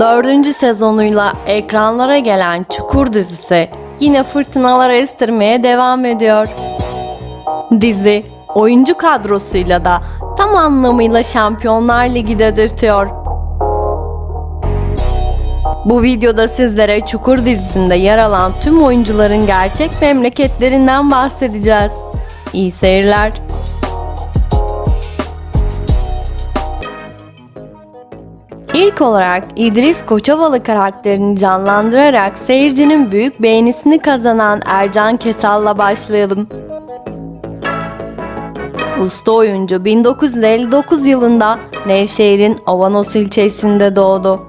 Dördüncü sezonuyla ekranlara gelen Çukur dizisi yine fırtınalara estirmeye devam ediyor. Dizi oyuncu kadrosuyla da tam anlamıyla Şampiyonlar Ligi dedirtiyor. Bu videoda sizlere Çukur dizisinde yer alan tüm oyuncuların gerçek memleketlerinden bahsedeceğiz. İyi seyirler. Olarak İdris Koçovalı karakterini canlandırarak seyircinin büyük beğenisini kazanan Ercan Kesal'la başlayalım. Usta oyuncu 1959 yılında Nevşehir'in Avanos ilçesinde doğdu.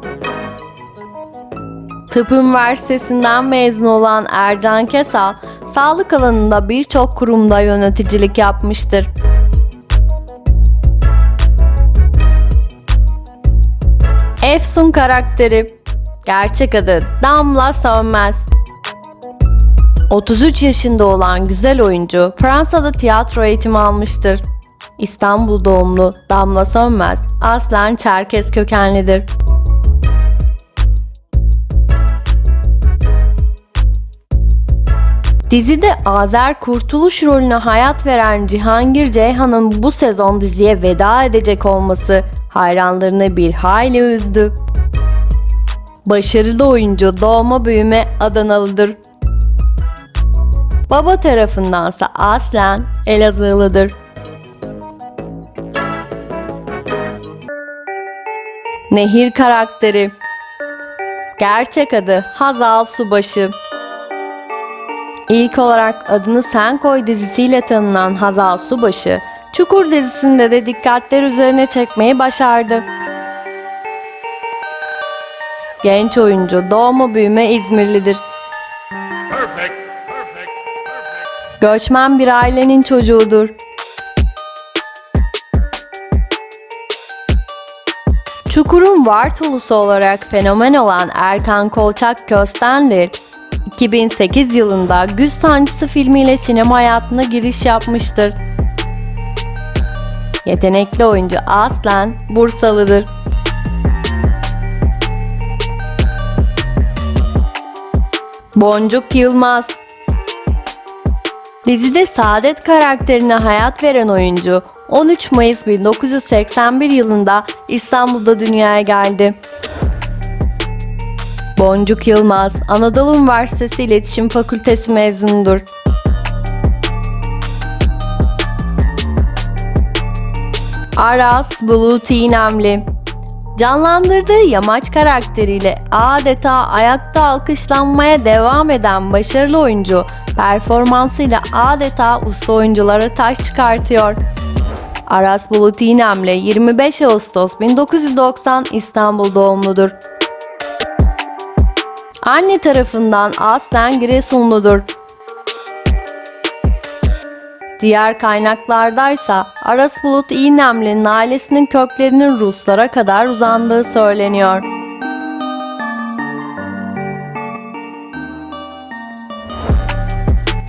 Tıp Üniversitesi'nden mezun olan Ercan Kesal, sağlık alanında birçok kurumda yöneticilik yapmıştır. Efsun karakteri Gerçek adı Damla Sönmez 33 yaşında olan güzel oyuncu Fransa'da tiyatro eğitimi almıştır. İstanbul doğumlu Damla Sönmez aslen Çerkez kökenlidir. Dizide Azer Kurtuluş rolüne hayat veren Cihangir Ceyhan'ın bu sezon diziye veda edecek olması hayranlarını bir hayli üzdü. Başarılı oyuncu doğma büyüme Adanalıdır. Baba tarafındansa aslen Elazığlıdır. Nehir karakteri Gerçek adı Hazal Subaşı İlk olarak adını Sen Koy dizisiyle tanınan Hazal Subaşı, Çukur dizisinde de dikkatler üzerine çekmeyi başardı. Genç oyuncu doğma büyüme İzmirlidir. Perfect. Perfect. Perfect. Göçmen bir ailenin çocuğudur. Çukur'un Vartolusu olarak fenomen olan Erkan Kolçak Köstenlir, 2008 yılında Güz Sancısı filmiyle sinema hayatına giriş yapmıştır. Yetenekli oyuncu aslen Bursalıdır. Boncuk Yılmaz Dizide Saadet karakterine hayat veren oyuncu 13 Mayıs 1981 yılında İstanbul'da dünyaya geldi. Boncuk Yılmaz, Anadolu Üniversitesi İletişim Fakültesi mezunudur. Aras Bulut İynemli Canlandırdığı yamaç karakteriyle adeta ayakta alkışlanmaya devam eden başarılı oyuncu performansıyla adeta usta oyunculara taş çıkartıyor. Aras Bulut İynemli 25 Ağustos 1990 İstanbul doğumludur. Anne tarafından aslen Giresunludur. Diğer kaynaklardaysa Aras Bulut İynemli'nin ailesinin köklerinin Ruslara kadar uzandığı söyleniyor.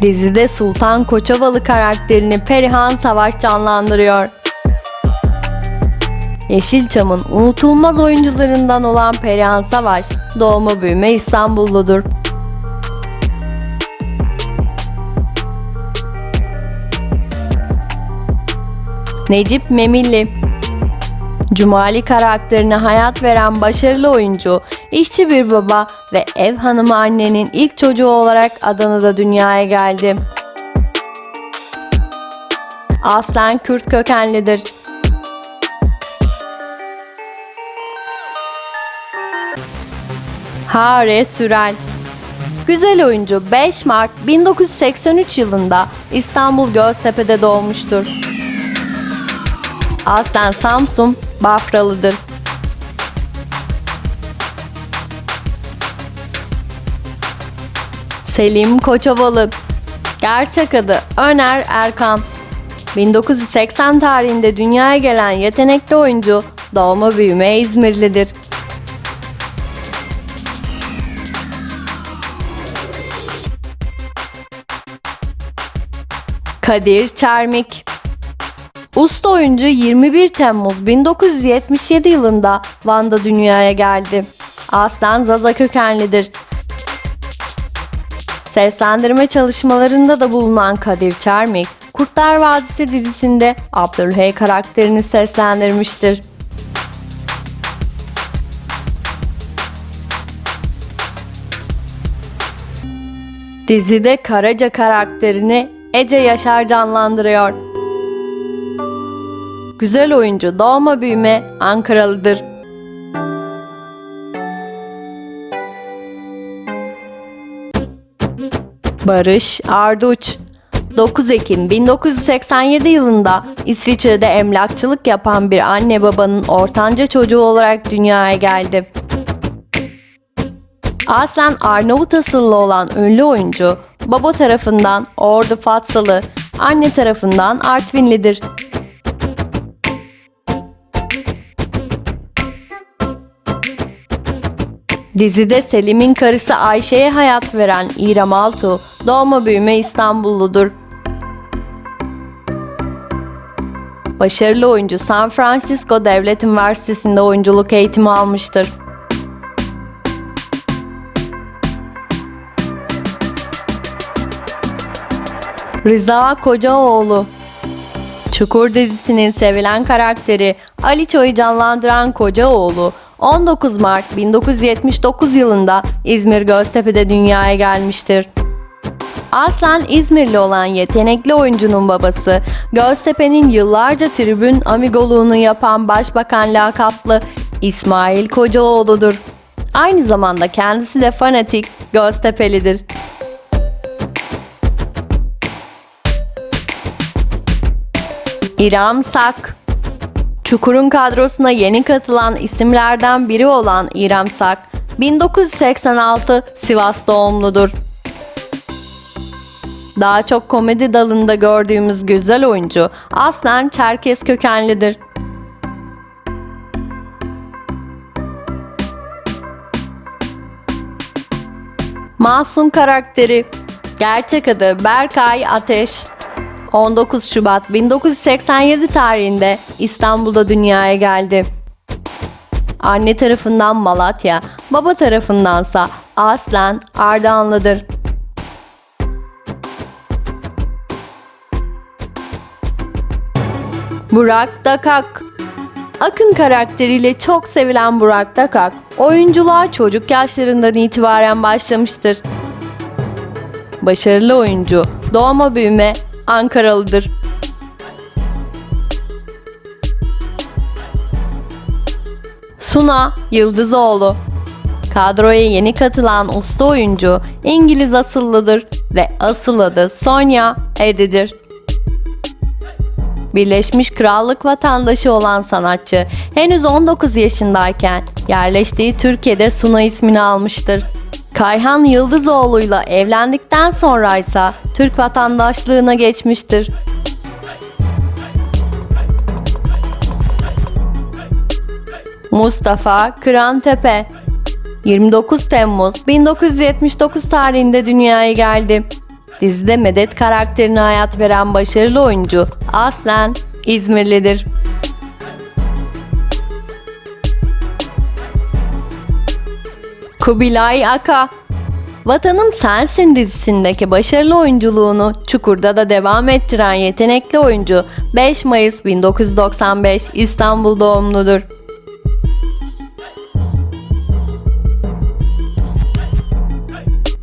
Dizide Sultan Koçovalı karakterini Perihan Savaş canlandırıyor. Yeşilçam'ın unutulmaz oyuncularından olan Perihan Savaş, doğma büyüme İstanbulludur. Necip Memilli Cumali karakterine hayat veren başarılı oyuncu, işçi bir baba ve ev hanımı annenin ilk çocuğu olarak Adana'da dünyaya geldi. Aslen Kürt kökenlidir. Hare Sürel Güzel oyuncu 5 Mart 1983 yılında İstanbul Göztepe'de doğmuştur. Aslen Samsun, Bafralıdır. Selim Koçovalı Gerçek adı Öner Erkan 1980 tarihinde dünyaya gelen yetenekli oyuncu doğma büyüme İzmirlidir. Kadir Çermik Usta oyuncu 21 Temmuz 1977 yılında Van'da dünyaya geldi. Aslen Zaza kökenlidir. Seslendirme çalışmalarında da bulunan Kadir Çermik, Kurtlar Vadisi dizisinde Abdülhey karakterini seslendirmiştir. Dizide Karaca karakterini Ece Yaşar canlandırıyor. Güzel oyuncu doğma büyüme Ankaralıdır. Barış Arduç 9 Ekim 1987 yılında İsviçre'de emlakçılık yapan bir anne babanın ortanca çocuğu olarak dünyaya geldi. Aslen Arnavut asıllı olan ünlü oyuncu, baba tarafından Ordu Fatsalı, anne tarafından Artvinlidir. Dizide Selim'in karısı Ayşe'ye hayat veren İrem Altuğ, doğma büyüme İstanbulludur. Başarılı oyuncu San Francisco Devlet Üniversitesi'nde oyunculuk eğitimi almıştır. Rıza Kocaoğlu Çukur dizisinin sevilen karakteri Ali Çoy'u canlandıran Kocaoğlu 19 Mart 1979 yılında İzmir Göztepe'de dünyaya gelmiştir. Aslen İzmirli olan yetenekli oyuncunun babası, Göztepe'nin yıllarca tribün amigoluğunu yapan Başbakan lakaplı İsmail Kocaoğlu'dur. Aynı zamanda kendisi de fanatik Göztepe'lidir. İrem Sak Çukur'un kadrosuna yeni katılan isimlerden biri olan İrem Sak, 1986 Sivas doğumludur. Daha çok komedi dalında gördüğümüz güzel oyuncu aslen Çerkes kökenlidir. Masum karakteri Gerçek adı Berkay Ateş 19 Şubat 1987 tarihinde İstanbul'da dünyaya geldi. Anne tarafından Malatya, baba tarafındansa aslen Ardahanlıdır. Burak Dakak Akın karakteriyle çok sevilen Burak Dakak, oyunculuğa çocuk yaşlarından itibaren başlamıştır. Başarılı oyuncu, doğma büyüme Ankaralıdır. Suna Yıldızoğlu Kadroya yeni katılan usta oyuncu İngiliz asıllıdır ve asıl adı Sonya Edi'dir. Birleşmiş Krallık vatandaşı olan sanatçı henüz 19 yaşındayken yerleştiği Türkiye'de Suna ismini almıştır. Kayhan Yıldızoğlu'yla evlendikten sonra ise Türk vatandaşlığına geçmiştir. Mustafa Kırantepe 29 Temmuz 1979 tarihinde dünyaya geldi. Dizide Medet karakterine hayat veren başarılı oyuncu aslen İzmirlidir. Kubilay Aka Vatanım Sensin dizisindeki başarılı oyunculuğunu Çukur'da da devam ettiren yetenekli oyuncu 5 Mayıs 1995 İstanbul doğumludur.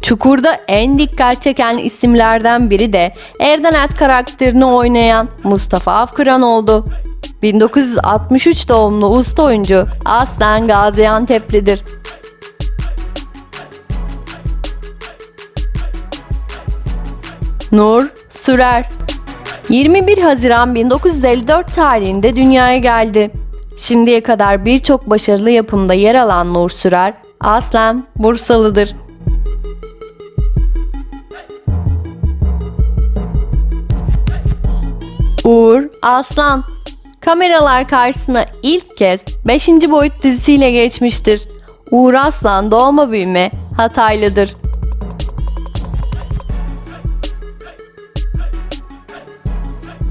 Çukur'da en dikkat çeken isimlerden biri de Erdenet karakterini oynayan Mustafa Afkıran oldu. 1963 doğumlu usta oyuncu aslen Gaziantep'lidir. Nur Sürer 21 Haziran 1954 tarihinde dünyaya geldi. Şimdiye kadar birçok başarılı yapımda yer alan Nur Sürer, aslen Bursalıdır. Uğur Aslan Kameralar karşısına ilk kez 5. boyut dizisiyle geçmiştir. Uğur Aslan doğma büyüme Hataylıdır.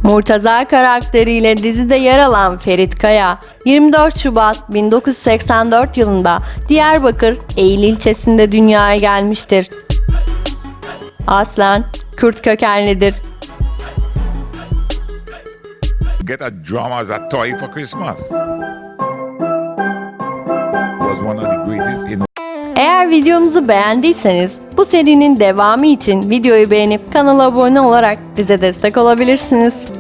Murtaza karakteriyle dizide yer alan Ferit Kaya, 24 Şubat 1984 yılında Diyarbakır Eğil ilçesinde dünyaya gelmiştir. Aslen Kürt kökenlidir. get a drum as a toy for Christmas. Was one of the greatest in Eğer videomuzu beğendiyseniz bu serinin devamı için videoyu beğenip kanala abone olarak bize destek olabilirsiniz.